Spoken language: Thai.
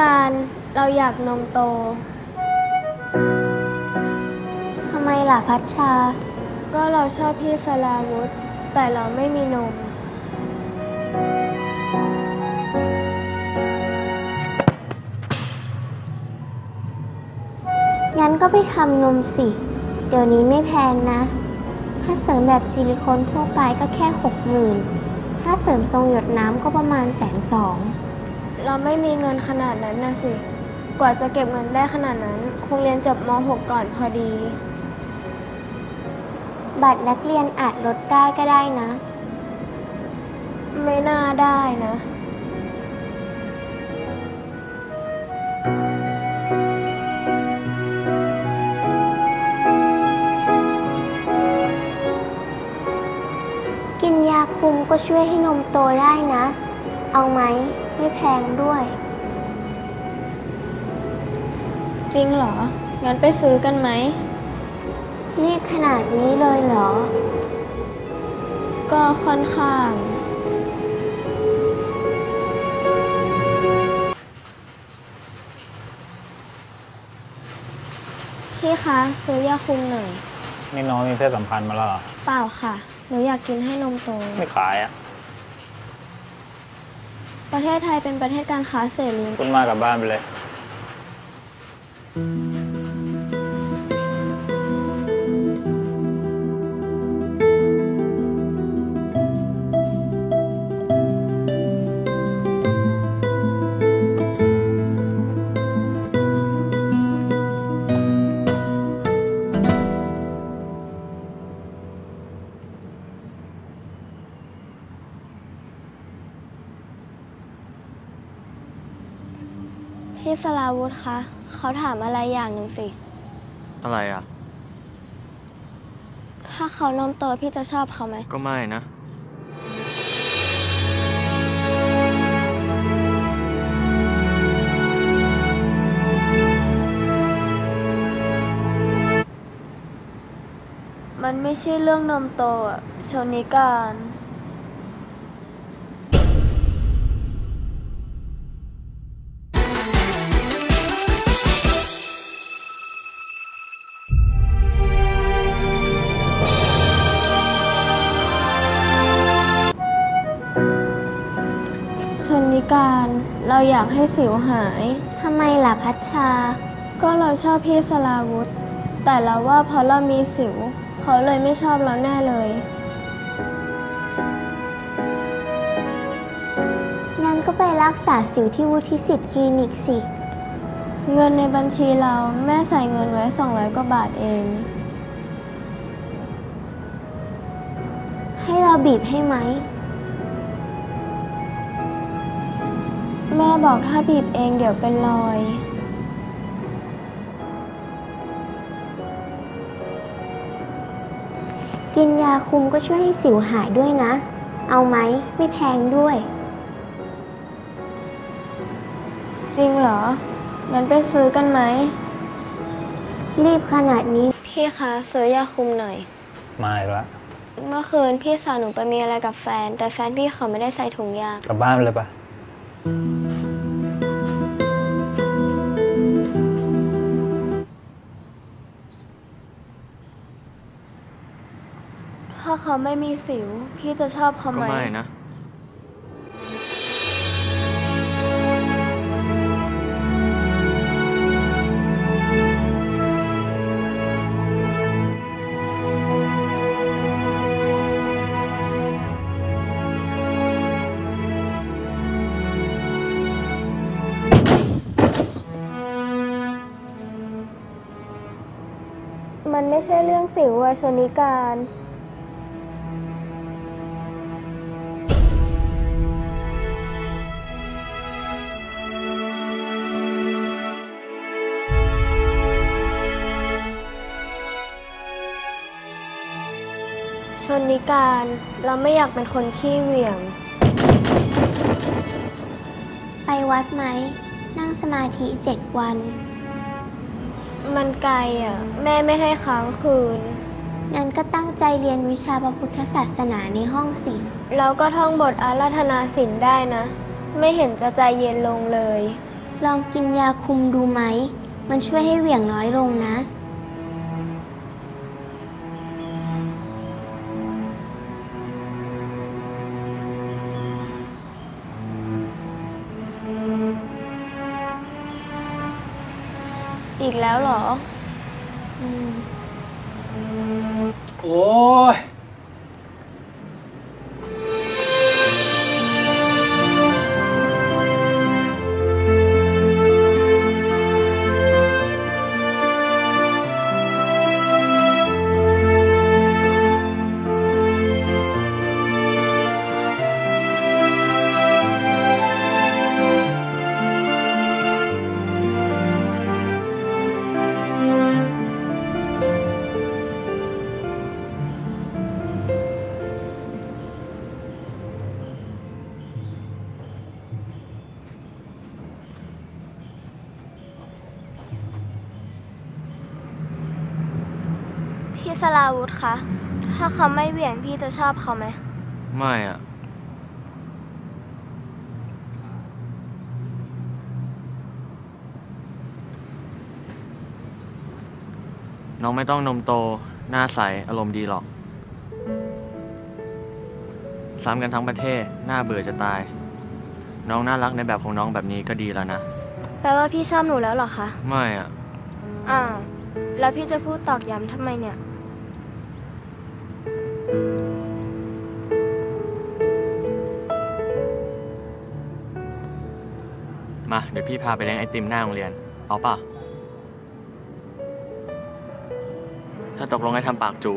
การเราอยากนมโต ทำไมล่ะพัชชา ก็เราชอบพี่สลาวุธ แต่เราไม่มีนม งั้นก็ไปทำนมสิ เดี๋ยวนี้ไม่แพงนะ ถ้าเสริมแบบซิลิโคนทั่วไปก็แค่หกหมื่น ถ้าเสริมทรงหยดน้ำก็ประมาณแสนสอง เราไม่มีเงินขนาดนั้นนะสิ กว่าจะเก็บเงินได้ขนาดนั้น คงเรียนจบม .6 ก่อนพอดี บัตรนักเรียนอาจลดได้ก็ได้นะ ไม่น่าได้นะกินยาคุมก็ช่วยให้นมโตได้นะ เอาไหม ไม่แพงด้วย จริงเหรอ งั้นไปซื้อกันไหม รีบขนาดนี้เลยเหรอ ก็ค่อนข้าง พี่คะ ซื้อยาคุมหน่อย นี่น้องมีเพศสัมพันธ์มาแล้วเหรอเปล่าค่ะ หนูอยากกินให้นมโต ไม่ขายอะ ประเทศไทยเป็นประเทศการค้าเสรีคุณมากับบ้านไปเลย สลาวุธคะเขาถามอะไรอย่างหนึ่งสิ อะไรอะ ถ้าเขานมโตพี่จะชอบเขาไหม ก็ไม่นะ มันไม่ใช่เรื่องนมโตอะชนิการ การ เราอยากให้สิวหาย ทำไมล่ะพัชชา ก็เราชอบพี่สลาวุธ แต่เราว่าเพราะเรามีสิว เขาเลยไม่ชอบเราแน่เลย งั้นก็ไปรักษาสิวที่วุฒิสิทธิ์คลินิกสิ เงินในบัญชีเราแม่ใส่เงินไว้ 200 กว่าบาทเอง ให้เราบีบให้ไหม แม่บอกถ้าบีบเองเดี๋ยวเป็นรอย กินยาคุมก็ช่วยให้สิวหายด้วยนะ เอาไหมไม่แพงด้วย จริงเหรอ งั้นไปซื้อกันไหม รีบขนาดนี้ พี่คะซื้อยาคุมหน่อย มาอีกแล้วเมื่อคืนพี่สาวหนูไปมีอะไรกับแฟน แต่แฟนพี่เขาไม่ได้ใส่ถุงยางกลับบ้านไปเลยปะ ไม่มีสิว พี่จะชอบเขาก็ไหมไม่นะ มันไม่ใช่เรื่องสิวอะชนิการ ชนิการ เราไม่อยากเป็นคนขี้เหวี่ยง ไปวัดไหม นั่งสมาธิเจ็ดวัน มันไกลอะ แม่ไม่ให้ค้างคืน งั้นก็ตั้งใจเรียนวิชาพระพุทธศาสนาในห้องสิแล้วก็ท่องบทอาราธนาศีลได้นะ ไม่เห็นจะใจเย็นลงเลย ลองกินยาคุมดูไหม มันช่วยให้เหวี่ยงน้อยลงนะ อีกแล้วเหรออืมโอ้ย สลาวุธคะ ถ้าเขาไม่เหวี่ยงพี่จะชอบเขาไหม ไม่อะ น้องไม่ต้องนมโต หน้าใส อารมณ์ดีหรอก ซ้ำกันทั้งประเทศ หน้าเบื่อจะตาย น้องน่ารักในแบบของน้องแบบนี้ก็ดีแล้วนะ แปลว่าพี่ชอบหนูแล้วเหรอคะ ไม่อะ อ้าว แล้วพี่จะพูดตอกย้ำทำไมเนี่ย มาเดี๋ยวพี่พาไปเลี้ยงไอติมหน้าโรงเรียน เอาป่ะ ถ้าตกลงให้ทำปากจู